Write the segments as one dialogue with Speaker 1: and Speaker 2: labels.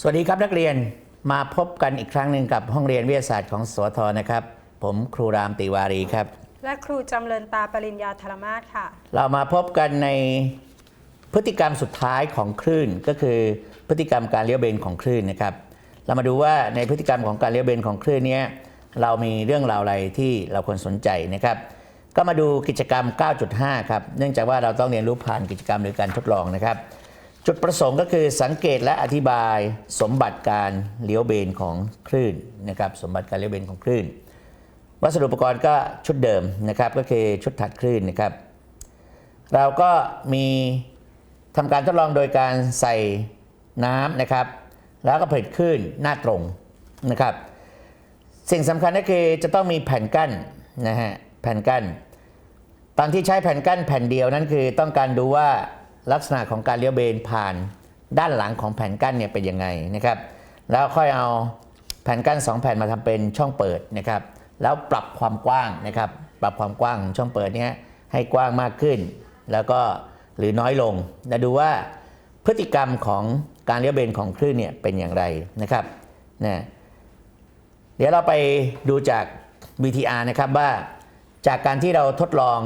Speaker 1: สวัสดีครับนักเรียนมาพบกันอีกครั้งหนึ่งกับห้องเรียนวิทยาศาสตร์ของสวทนะครับ ผมครูรามติวารีครับ
Speaker 2: และครูจำเริญตาปริญญาธรรมาศค่ะ
Speaker 1: เรามาพบกันในพฤติกรรมสุดท้ายของคลื่น ก็คือพฤติกรรมการเลี้ยวเบนของคลื่นนะครับ เรามาดูว่าในพฤติกรรมของการเลี้ยวเบนของคลื่นเนี้ยเรามีเรื่องราวอะไรที่เราควรสนใจนะครับ ก็มาดูกิจกรรม 9.5 ครับ เนื่องจากว่าเราต้องเรียนรู้ผ่านกิจกรรมหรือการทดลองนะครับ จุดประสงค์ก็คือสังเกตและอธิบายสมบัติการเลี้ยวเบนของคลื่นนะครับสมบัติการเลี้ยวเบนของคลื่น วัสดุอุปกรณ์ก็ชุดเดิมนะครับก็คือชุดถัดคลื่นนะครับ เราก็มีทำการทดลองโดยการใส่น้ำนะครับ แล้วก็ผลิตคลื่นหน้าตรงนะครับ สิ่งสำคัญก็คือจะต้องมีแผ่นกั้นนะฮะแผ่นกั้น ตอนที่ใช้แผ่นกั้นแผ่นเดียวนั้นคือต้องการดูว่า ลักษณะของการเลี้ยวเบนผ่านด้านหลังของแผ่นกั้นเนี่ยเป็นยังไงนะครับ แล้วค่อยเอาแผ่นกั้น 2 แผ่นมาทำเป็นช่องเปิดนะครับ แล้วปรับความกว้างนะครับ ปรับความกว้างของช่องเปิดเนี้ยให้กว้างมากขึ้น แล้วก็หรือน้อยลงและดูว่าพฤติกรรมของการเลี้ยวเบนของคลื่นเนี่ยเป็นอย่างไรนะครับนะเดี๋ยวเราไปดูจาก VTR นะครับว่าจากการที่เราทดลอง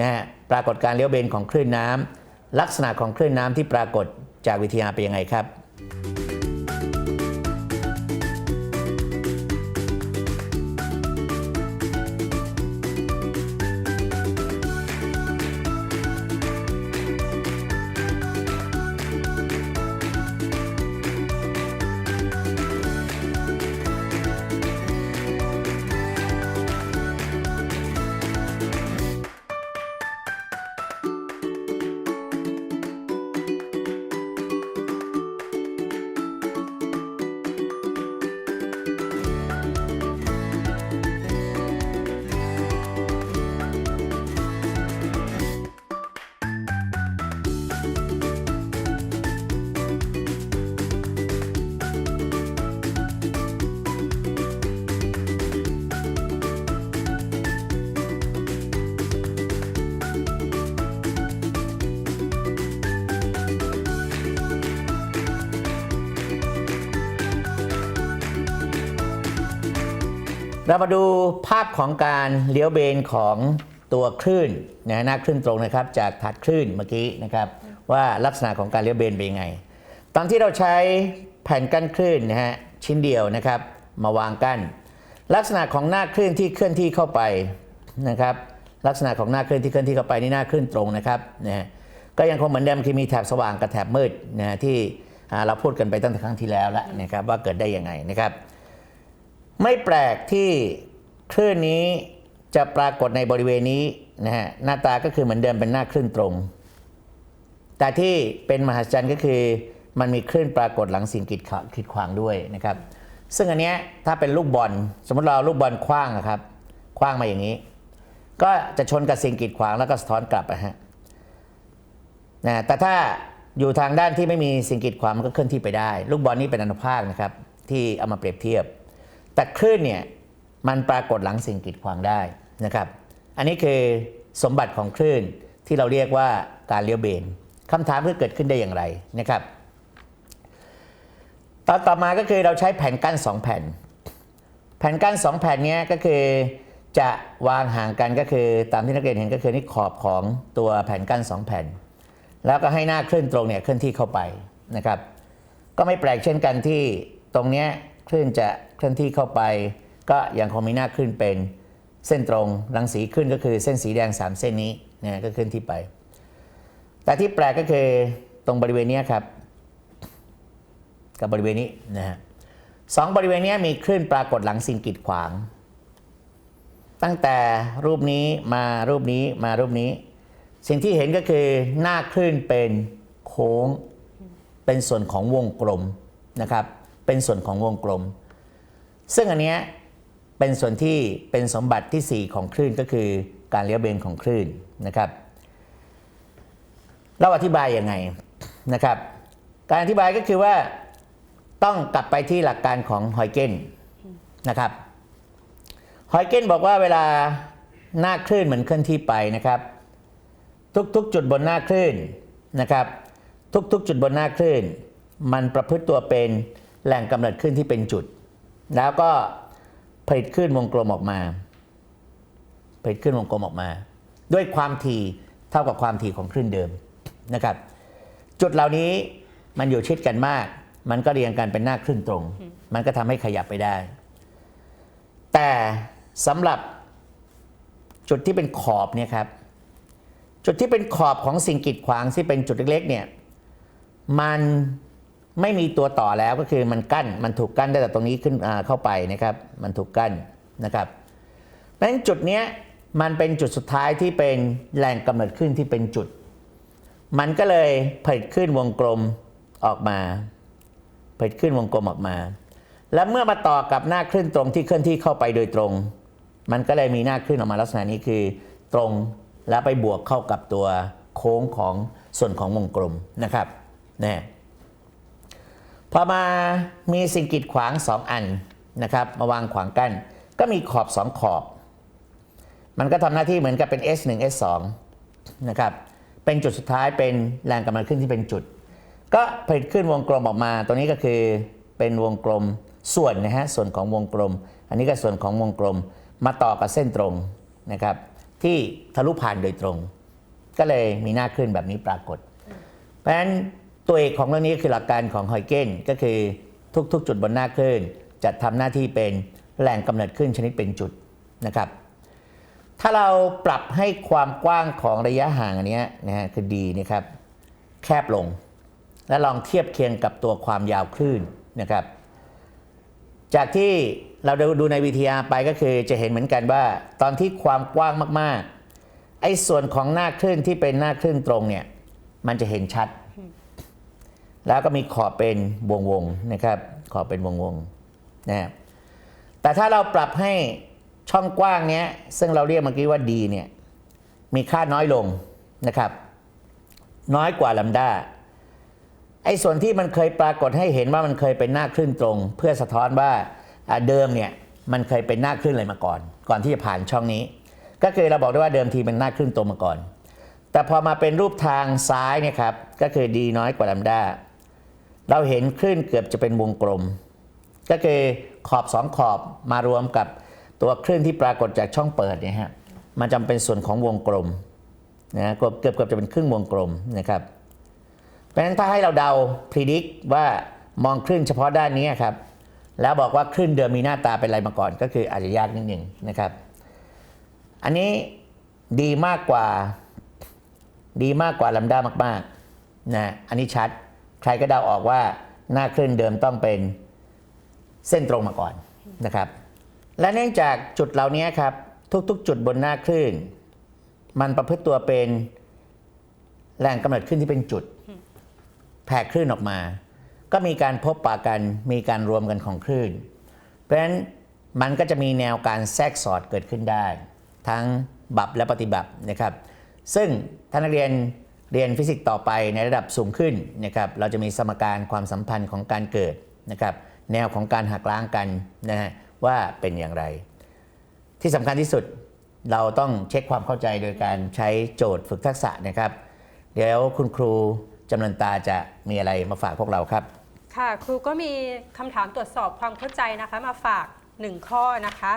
Speaker 1: นะฮะปรากฏการเลี้ยวเบนของคลื่นน้ำ ลักษณะของคลื่นน้ำที่ปรากฏจากวิทยาเป็นยังไงครับ เรามาดูภาพของการเลี้ยวเบนของตัวคลื่นนะหน้าคลื่นตรงนะครับ จากถัดคลื่นเมื่อกี้นะครับ ว่าลักษณะของการเลี้ยวเบนเป็นยังไง ตอนที่เราใช้แผ่นกั้นคลื่นนะฮะชิ้นเดียวนะครับ มาวางกั้น ลักษณะของหน้าคลื่นที่เคลื่อนที่เข้าไปนะครับ ลักษณะของหน้าคลื่นที่เคลื่อนที่เข้าไปนี่หน้าคลื่นตรงนะครับนะก็ยังคงเหมือนเดิมคือมีแถบสว่างกับแถบมืดนะฮะที่เราพูดกันไปตั้งแต่ครั้งที่แล้วแล้วนะครับว่าเกิดได้ยังไงนะครับ ไม่แปลกที่คลื่นนี้จะปรากฏในบริเวณนี้นะฮะหน้าตาก็คือเหมือนเดิมเป็นหน้าคลื่นตรง แต่ที่เป็นมหัศจรรย์ก็คือมันมีคลื่นปรากฏหลังสิ่งกีดขีดขวางด้วยนะครับ ซึ่งอันเนี้ยถ้าเป็นลูกบอล สมมติเราลูกบอลคว้างอะครับคว้างมาอย่างนี้ ก็จะชนกับสิ่งกีดขวางแล้วก็สะท้อนกลับนะฮะนะแต่ถ้าอยู่ทางด้านที่ไม่มีสิ่งกีดขวางมันก็เคลื่อนที่ไปได้ ลูกบอลนี่เป็นอนุภาคนะครับที่เอามาเปรียบเทียบ แต่คลื่นเนี่ยมันปรากฏหลังสิ่งกีดขวางได้นะครับ อันนี้คือสมบัติของคลื่นที่เราเรียกว่าการเลี้ยวเบนคำถามคือเกิดขึ้นได้อย่างไรนะครับตอนต่อมาก็คือเราใช้แผ่นกั้น 2 แผ่น แผ่นกั้น 2 แผ่นเนี้ยก็คือจะวางห่างกันก็คือตามที่นักเรียนเห็นก็คือนี่ขอบของตัวแผ่นกั้น 2 แผ่น แล้วก็ให้หน้าคลื่นตรงเนี่ยเคลื่อนที่เข้าไปนะครับ ก็ไม่แปลกเช่นกันที่ตรงเนี้ยคลื่นจะ เคลื่อนที่เข้าไป ก็ยังคงมีหน้าคลื่นเป็นเส้นตรงรังสีขึ้นก็คือเส้นสีแดง 3 เส้นนี้นะก็เคลื่อนที่ไป แต่ที่แปลกก็คือตรงบริเวณนี้ครับ กับบริเวณนี้นะฮะสองบริเวณนี้มีคลื่นปรากฏหลังสิ่งกีดขวาง ตั้งแต่รูปนี้มารูปนี้มารูปนี้ สิ่งที่เห็นก็คือหน้าคลื่นเป็นโค้งเป็นส่วนของวงกลมนะครับ เป็นส่วนของวงกลม ซึ่งอันเนี้ยเป็นส่วนที่เป็นสมบัติที่ 4 ของคลื่นก็คือการเลี้ยวเบนของคลื่นนะครับ เราอธิบายยังไงนะครับ การอธิบายก็คือว่าต้องกลับไปที่หลักการของฮอยเกนนะครับฮอยเกนบอกว่าเวลาหน้าคลื่นเหมือนเคลื่อนที่ไปนะครับ ทุกๆ จุดบนหน้าคลื่นนะครับ ทุกๆ จุดบนหน้าคลื่น มันประพฤติตัวเป็นแหล่งกำเนิดขึ้นที่เป็นจุด แล้วก็ผลิตขึ้นวงกลมออกมา ผลิตขึ้นวงกลมออกมา ด้วยความถี่เท่ากับความถี่ของคลื่นเดิมนะครับ จุดเหล่านี้มันอยู่ชิดกันมาก มันก็เรียงกันเป็นหน้าคลื่นตรง มันก็ทำให้ขยับไปได้ แต่สำหรับจุดที่เป็นขอบเนี่ยครับ จุดที่เป็นขอบของสิ่งกีดขวางที่เป็นจุดเล็กๆเนี่ย มัน ไม่มีตัวต่อแล้วก็คือมันกั้นมันถูกกั้นได้แต่ตรงนี้ขึ้นเข้าไปนะครับ มันถูกกั้นนะครับเพราะฉะนั้นจุดนี้มันเป็นจุดสุดท้ายที่เป็นแหล่งกำเนิดขึ้นที่เป็นจุด มันก็เลยผลิตขึ้นวงกลมออกมาผลิตขึ้นวงกลมออกมา และเมื่อมาต่อกับหน้าคลื่นตรงที่เคลื่อนที่เข้าไปโดยตรง มันก็เลยมีหน้าคลื่นออกมาลักษณะนี้คือตรงแล้วไปบวกเข้ากับตัวโค้งของส่วนของวงกลมนะครับนะ พอมามีสิ่งกีดขวาง 2 อันนะครับมาวางขวางกั้นก็มีขอบ 2 ขอบ มันก็ทำหน้าที่เหมือนกับเป็น S1 S2 นะครับเป็นจุดสุดท้ายเป็นแรงกำลังขึ้นที่เป็นจุด ก็ผลิตขึ้นวงกลมออกมาตรงนี้ก็คือเป็นวงกลมส่วนนะฮะส่วนของวงกลม อันนี้ก็ส่วนของวงกลมมาต่อกับเส้นตรงนะครับที่ทะลุผ่านโดยตรง ก็เลยมีหน้าขึ้นแบบนี้ปรากฏ เพราะฉะนั้น ตัวเอกของเรื่องนี้คือหลักการของฮอยเกนก็คือทุกๆ จุดบนหน้าคลื่นจะทำหน้าที่เป็นแหล่งกำเนิดขึ้นชนิดเป็นจุดนะครับ ถ้าเราปรับให้ความกว้างของระยะห่างอันนี้นะฮะคือดีนะครับ แคบลง และลองเทียบเคียงกับตัวความยาวคลื่นนะครับ จากที่เราดูในวิทยาไปก็คือจะเห็นเหมือนกันว่า ตอนที่ความกว้างมากๆไอ้ส่วนของหน้าคลื่นที่เป็นหน้าคลื่นตรงเนี่ยมันจะเห็นชัด แล้วก็มีขอบเป็นวงวงๆนะครับ ขอบเป็นวงวงๆนะครับแต่ถ้าเราปรับให้ช่องกว้างเนี้ย ซึ่งเราเรียกเมื่อกี้ว่าดีเนี่ย มีค่าน้อยลงนะครับ น้อยกว่าลัมดาไอ้ส่วนที่มันเคยปรากฏให้เห็นว่ามันเคยเป็นหน้าคลื่นตรง เพื่อสะท้อนว่าอ่าเดิมเนี่ยมันเคยเป็นหน้าคลื่นอะไรมาก่อน ก่อนที่จะผ่านช่องนี้ ก็คือเราบอกได้ว่าเดิมทีเป็นหน้าคลื่นตรงมาก่อน แต่พอมาเป็นรูปทางซ้ายเนี่ยครับก็คือดีน้อยกว่าลัมดา เราเห็นคลื่นเกือบจะเป็นวงกลม ก็คือขอบสองขอบมารวมกับตัวคลื่นที่ปรากฏจากช่องเปิดเนี่ยฮะมันจำเป็นส่วนของวงกลมนะเกือบเกือบจะเป็นครึ่งวงกลมนะครับเพราะฉะนั้นถ้าให้เราเดาพิจิตว่ามองคลื่นเฉพาะด้านนี้ครับแล้วบอกว่าคลื่นเดิมมีหน้าตาเป็นอะไรมาก่อน ก็คืออาจจะยากนิดหนึ่งนะครับ อันนี้ดีมากกว่าดีมากกว่าลัมด้ามากๆนะอันนี้ชัด ใครก็เดาออกว่าหน้าคลื่นเดิมต้องเป็นเส้นตรงมาก่อนนะครับ และเนื่องจากจุดเหล่านี้ครับทุกๆ จุดบนหน้าคลื่น มันประพฤติตัวเป็นแหล่งกำเนิดขึ้นที่เป็นจุดแผ่คลื่นออกมา ก็มีการพบปะกันมีการรวมกันของคลื่น เพราะฉะนั้นมันก็จะมีแนวการแทรกสอดเกิดขึ้นได้ ทั้งบับและปฏิบัตินะครับ ซึ่งท่านนักเรียน เรียนฟิสิกส์ต่อไปในระดับสูงขึ้นนะครับเราจะมีสมการความสัมพันธ์ของการเกิดนะครับแนวของการหักล้างกันนะฮะว่าเป็นอย่างไร ที่สำคัญที่สุดเราต้องเช็คความเข้าใจโดยการใช้โจทย์ฝึกทักษะนะครับ เดี๋ยวคุณครูจำนันตาจะมีอะไรมาฝากพวกเราครับ
Speaker 2: ค่ะ ครูก็มีคำถามตรวจสอบความเข้าใจนะคะ มาฝาก 1 ข้อนะคะ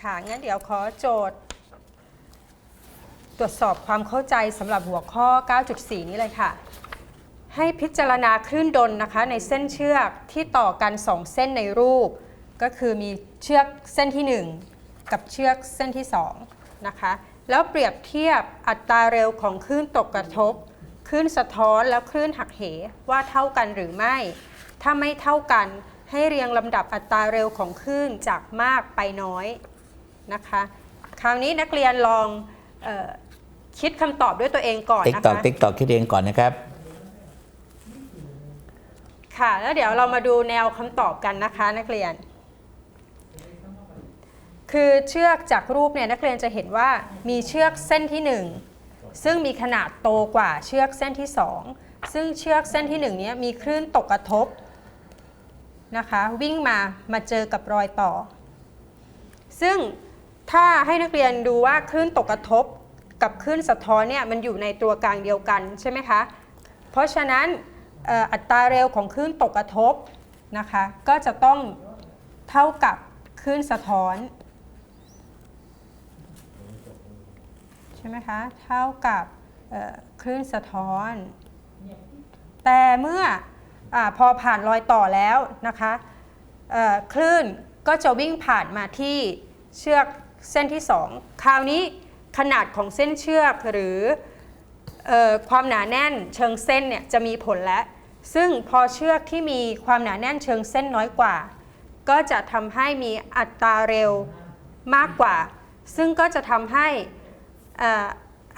Speaker 2: ค่ะงั้นเดี๋ยวขอโจทย์ ตรวจสอบความเข้าใจสำหรับหัวข้อ 9.4 นี้เลยค่ะ ให้พิจารณาคลื่นดนนะคะในเส้นเชือกที่ต่อกัน 2 เส้นในรูป ก็คือมีเชือกเส้นที่ 1 กับเชือกเส้นที่ 2 นะคะ แล้วเปรียบเทียบอัตราเร็วของคลื่นตกกระทบ คลื่นสะท้อนแล้วคลื่นหักเหว่าเท่ากันหรือไม่ ถ้าไม่เท่ากันให้เรียงลำดับอัตราเร็วของคลื่นจากมากไปน้อยนะคะ คราวนี้นักเรียนลองออ คิดคำตอบด้วยตัวเองก่อน
Speaker 1: ติ๊ก
Speaker 2: นะ
Speaker 1: ตอก
Speaker 2: คะ
Speaker 1: ติ๊กตอกคิดเองก่อนนะครับ
Speaker 2: ค่ะ แล้วเดี๋ยวเรามาดูแนวคำตอบกันนะคะ นักเรียน คือเชือกจากรูปเนี่ยนักเรียนจะเห็นว่ามีเชือกเส้นที่1ซึ่งมีขนาดโตกว่าเชือกเส้นที่2ซึ่งเชือกเส้นที่1เนี้ยมีคลื่นตกกระทบนะคะ วิ่งมามาเจอกับรอยต่อ ซึ่งถ้าให้นักเรียนดูว่าคลื่นตกกระทบ กับคลื่นสะท้อนเนี่ยมันอยู่ในตัวกลางเดียวกันใช่ไหมคะ เพราะฉะนั้นอัตราเร็วของคลื่นตกกระทบนะคะก็จะต้องเท่ากับคลื่นสะท้อนใช่ไหมคะเท่ากับคลื่นสะท้อน แต่เมื่ออพอผ่านรอยต่อแล้วนะคะคลื่นก็จะวิ่งผ่านมาที่เชือกเส้นที่ 2 คราวนี้ ขนาดของเส้นเชือกหรืออความหนาแน่นเชิงเส้นเนี่ยจะมีผลแล้วซึ่งพอเชือกที่มีความหนาแน่นเชิงเส้นน้อยกว่า ก็จะทำให้มีอัตราเร็วมากกว่า ซึ่งก็จะทำให้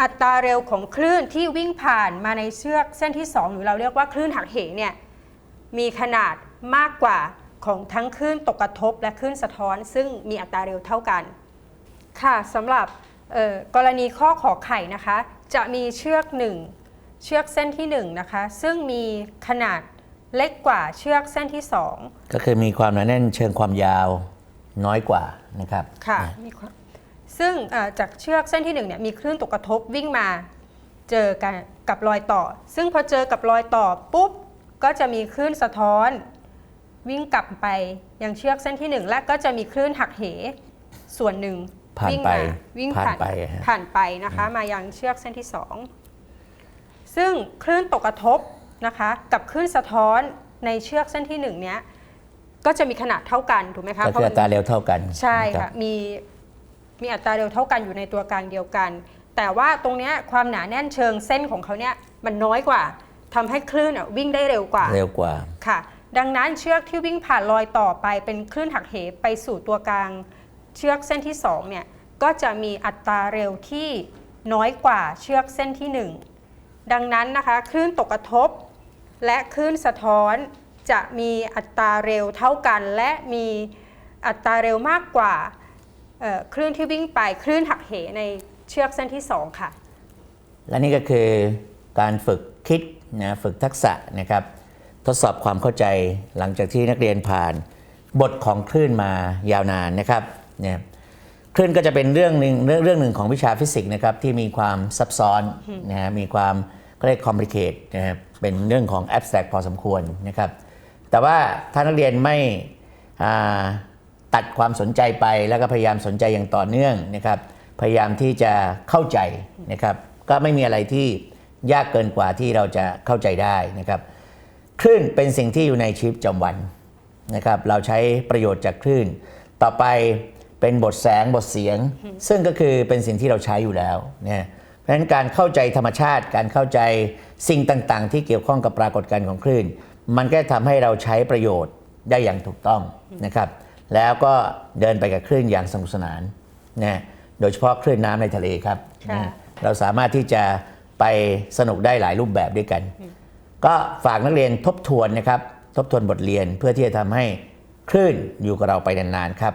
Speaker 2: อัตราเร็วของคลื่นที่วิ่งผ่านมาในเชือกเส้นที่ 2 หรือเราเรียกว่าคลื่นหักเหเนี่ยมีขนาดมากกว่าของทั้งคลื่นตกกระทบและคลื่นสะท้อน ซึ่งมีอัตราเร็วเท่ากัน ค่ะสำหรับ กรณีข้อขอไข่นะคะ จะมีเชือกหนึ่งเชือกเส้นที่1นะคะซึ่งมีขนาดเล็กกว่าเชือกเส้นที่ 2
Speaker 1: ก็คือมีความหนาแน่นเชิงความยาวน้อยกว่านะครับ
Speaker 2: ค่ะมีความซึ่งเอ่อจากเชือกเส้นที่1เนี่ยมีคลื่นตกกระทบวิ่งมาเจอกันกับรอยต่อ ซึ่งพอเจอกับรอยต่อปุ๊บก็จะมีคลื่นสะท้อน วิ่งกลับไปยังเชือกเส้นที่ 1 และก็จะมีคลื่นหักเหส่วนหนึ่ง
Speaker 1: ผ่าน
Speaker 2: วิ่ง
Speaker 1: ไป
Speaker 2: มาวิ่ง
Speaker 1: ผ่าน
Speaker 2: ผ่าน
Speaker 1: ไปฮะ
Speaker 2: ผ่านไปนะคะ มายังเชือกเส้นที่ 2 ซึ่งคลื่นตกกระทบนะคะ กับคลื่นสะท้อนในเชือกเส้นที่1เนี้ยก็จะมีขนาดเท่ากันถูกไหมคะ
Speaker 1: ก็
Speaker 2: เพ
Speaker 1: คือ
Speaker 2: ราะ
Speaker 1: อัตราเร็วเท่ากัน
Speaker 2: ใช่
Speaker 1: นรั
Speaker 2: ค่ะ
Speaker 1: บ
Speaker 2: มีมีอัตราเร็วเท่ากันอยู่ในตัวกลางเดียวกัน แต่ว่าตรงเนี้ยความหนาแน่นเชิงเส้นของเขาเนี่ยมันน้อยกว่าทำให้คลื่นอะวิ่งได้เร็วกว่า
Speaker 1: เร็วกว่า
Speaker 2: ค่ะดังนั้นเชือกที่วิ่งผ่านรอยต่อไปเป็นคลื่นหักเหไปสู่ตัวกลาง เชือกเส้นที่2เนี่ยก็จะมีอัตราเร็วที่น้อยกว่าเชือกเส้นที่ 1 ดังนั้นนะคะคลื่นตกกระทบ และคลื่นสะท้อนจะมีอัตราเร็วเท่ากัน และมีอัตราเร็วมากกว่าคลื่นที่วิ่งไปคลื่นหักเหในเชือกเส้นที่ 2 ค่ะ
Speaker 1: และนี่ก็คือการฝึกคิดนะฝึกทักษะนะครับ ทดสอบความเข้าใจหลังจากที่นักเรียนผ่าน บทของคลื่นมายาวนานนะครับ เนี่ยคลื่นก็จะเป็นเรื่องหนึ่งเรื่องเรื่องหนึ่งของวิชาฟิสิกส์นะครับที่มีความซับซ้อนนะฮะมีความก็เรียกคอมพลีเคทนะครับเป็นเรื่องของแอบสแตรกพอสมควรนะครับแต่ว่าถ้านักเรียนไม่ตัดความสนใจไปแล้วก็พยายามสนใจอย่างต่อเนื่องนะครับพยายามที่จะเข้าใจนะครับก็ไม่มีอะไรที่ยากเกินกว่าที่เราจะเข้าใจได้นะครับคลื่นเป็นสิ่งที่อยู่ในชีวิตประจำวันนะครับเราใช้ประโยชน์จากคลื่น ต่อไป เป็นบทแสงบทเสียง ซึ่งก็คือเป็นสิ่งที่เราใช้อยู่แล้วนะเพราะฉะนั้นการเข้าใจธรรมชาติ การเข้าใจสิ่งต่างๆ ที่เกี่ยวข้องกับปรากฏการณ์ของคลื่น มันก็ทำให้เราใช้ประโยชน์ได้อย่างถูกต้องนะครับ แล้วก็เดินไปกับคลื่นอย่างสนุกสนานนะโดยเฉพาะคลื่นน้ำในทะเลครับ
Speaker 2: ค่ะ
Speaker 1: นะเราสามารถที่จะไปสนุกได้หลายรูปแบบด้วยกัน ก็ฝากนักเรียนทบทวนนะครับ ทบทวนบทเรียนเพื่อที่จะทำให้คลื่นอยู่กับเราไปนานๆครับ